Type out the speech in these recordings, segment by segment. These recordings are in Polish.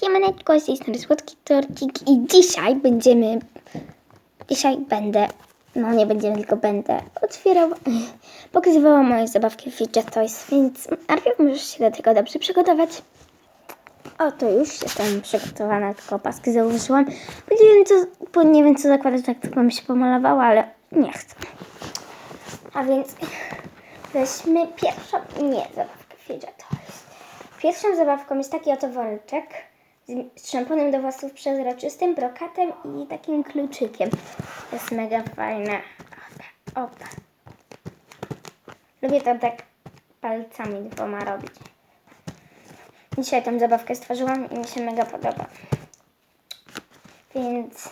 Siemaneczko, z tej strony Słodki Torcik i dzisiaj będziemy, dzisiaj będę, no nie będziemy, tylko będę otwierał, pokazywała moje zabawki Fidget Toys, więc najpierw możesz się do tego dobrze przygotować. Oto już jestem przygotowana, tylko paski założyłam, bo nie wiem co, bo nie wiem co zakładać, tak tylko mi się pomalowała, ale nie chcę. A więc weźmy pierwszą, nie, zabawkę Fidget Toys. Pierwszą zabawką jest taki oto woreczek z, szamponem do włosów przezroczystym, brokatem i takim kluczykiem. To jest mega fajne. Opa, opa. Lubię to tak palcami dwoma robić. Dzisiaj tą zabawkę stworzyłam i mi się mega podoba. Więc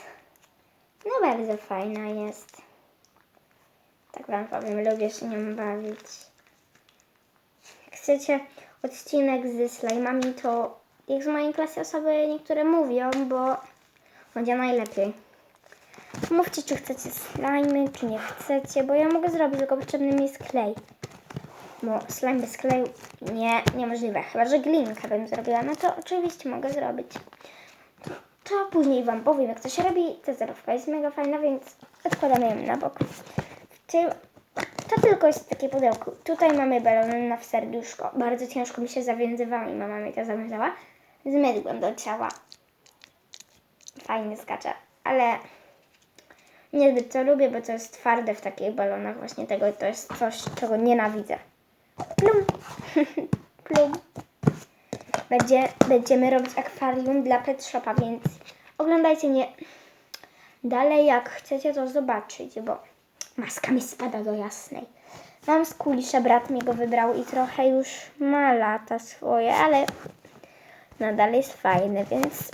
no bardzo fajna jest. Tak wam powiem, lubię się nią bawić. Jak chcecie odcinek ze slajmami, to jak z mojej klasy osoby niektóre mówią, bo będzie najlepiej. Mówcie, czy chcecie slajmy, czy nie chcecie, bo ja mogę zrobić, tylko potrzebny mi jest klej. Bo slime bez kleju nie, niemożliwe. Chyba, że glinkę bym zrobiła, no to oczywiście mogę zrobić. To, to później Wam powiem, jak to się robi. Ta zarówka jest mega fajna, więc odkładamy ją na bok. To tylko jest takie pudełko. Tutaj mamy balony na serduszko. Bardzo ciężko mi się zawiązywała i mama mi to zawiązała. Z mydłem do ciała. Fajnie skacze, ale niezbyt to lubię, bo to jest twarde w takich balonach. Właśnie tego to jest coś, czego nienawidzę. Plum. Plum. Będzie, będziemy robić akwarium dla Pet Shopa, więc oglądajcie nie dalej, jak chcecie to zobaczyć, bo maska mi spada do jasnej. Mam z kulisza, brat mi go wybrał i trochę już ma lata swoje, ale nadal jest fajny, więc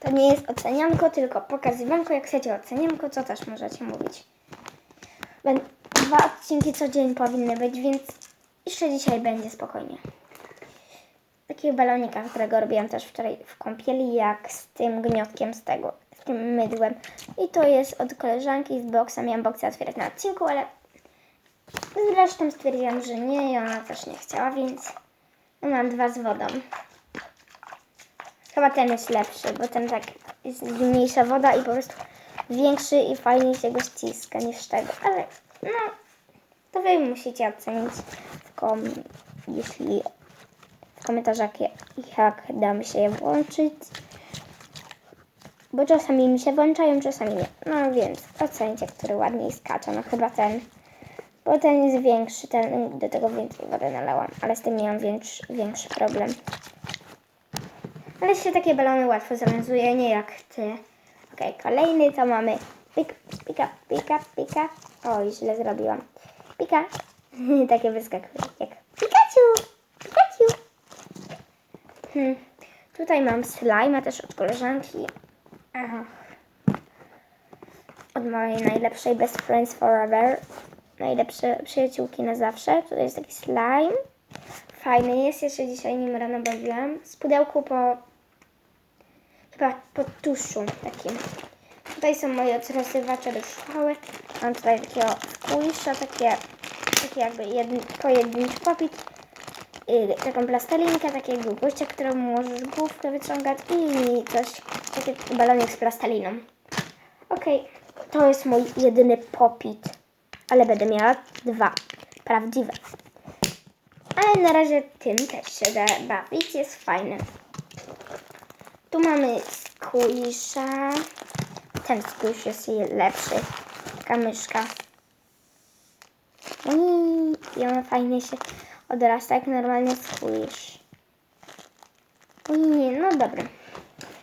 to nie jest ocenianko, tylko pokazywanko. Jak chcecie ocenianko, co też możecie mówić. Dwa odcinki co dzień powinny być, więc jeszcze dzisiaj będzie spokojnie. Takiego balonika, którego robiłam też wczoraj w kąpieli, jak z tym gniotkiem z tego, z tym mydłem. I to jest od koleżanki z boksa. Miałam boksa otwierać na odcinku, ale zresztą stwierdziłam, że nie i ona też nie chciała, więc mam dwa z wodą. Chyba ten jest lepszy, bo ten tak jest zimniejsza woda i po prostu większy i fajniej się go ściska niż tego. Ale no, to wy musicie ocenić w kom, jeśli w komentarzach jak, jak da mi się je włączyć. Bo czasami mi się włączają, czasami nie. No więc ocencie, który ładniej skacze. No chyba ten. Bo ten jest większy, ten do tego więcej wody nalałam, ale z tym miałam większy, większy problem. Ale się takie balony łatwo zawiązuje, nie jak ty. Okej, kolejny to mamy pik, pika, pika, pika. Oj, źle zrobiłam. Pika. takie wyskakuje jak Pikachu, Pikachu. Hmm. Tutaj mam slime, też od koleżanki. Aha. Od mojej najlepszej best friends forever. Najlepsze przyjaciółki na zawsze. Tutaj jest taki slime. Fajny jest, się dzisiaj nim rano bawiłam. Z pudełku po chyba po tuszu takim. Tutaj są moje rozrywacze do szkoły. Mam tutaj takiego kulisza, takie, takie jakby jeden, pojedynczy popit. Yy, taką plastelinkę, takiego gościa, któremu możesz główkę wyciągać i coś, taki balonik z plasteliną. Okej, to jest mój jedyny popit, ale będę miała dwa prawdziwe. Ale na razie tym też się da bawić, jest fajny. Tu mamy squisha. Ten squish jest lepszy. Taka myszka. I ona fajnie się odrasta jak normalny squish. I no dobra.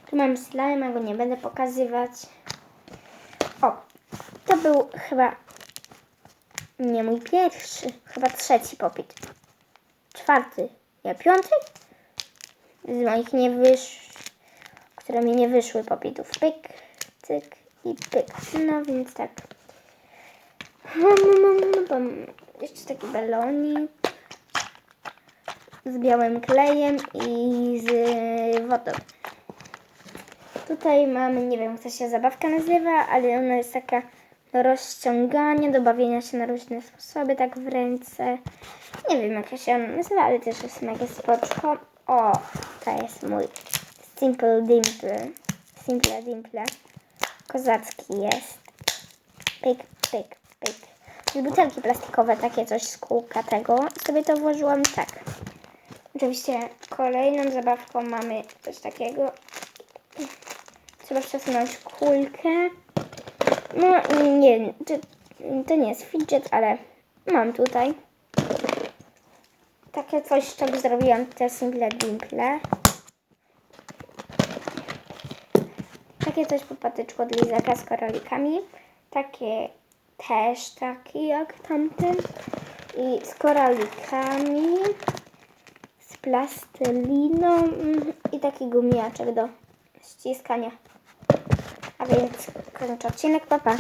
Tu mam slime, go nie będę pokazywać. O, to był chyba nie mój pierwszy, chyba trzeci popit. Czwarty, ja piąty? Z moich nie wysz... które mi nie wyszły popitów. Pyk, cyk i pyk. No więc tak. Jeszcze taki balonik z białym klejem i z wodą. Tutaj mamy, nie wiem to się zabawka nazywa, ale ona jest taka do rozciągania, do bawienia się na różne sposoby, tak w ręce. Nie wiem jak się ona nazywa, ale też jest mega spoczko. O, To jest mój Simple Dimple. Simple Dimple. Kozacki jest. Pyk, pyk, pyk. Z butelki plastikowe, takie coś z kółka tego. I sobie to włożyłam tak. Oczywiście kolejną zabawką mamy coś takiego. Trzeba przesunąć kulkę. No nie czy to nie jest fidget, ale mam tutaj. Takie coś, z czego zrobiłam te simple dimple. Takie coś po patyczku od lizaka z koralikami. Takie też takie jak tamten. I z koralikami. Z plasteliną. mm, I taki gumiaczek do ściskania. Więc kończę odcinek. Pa, pa.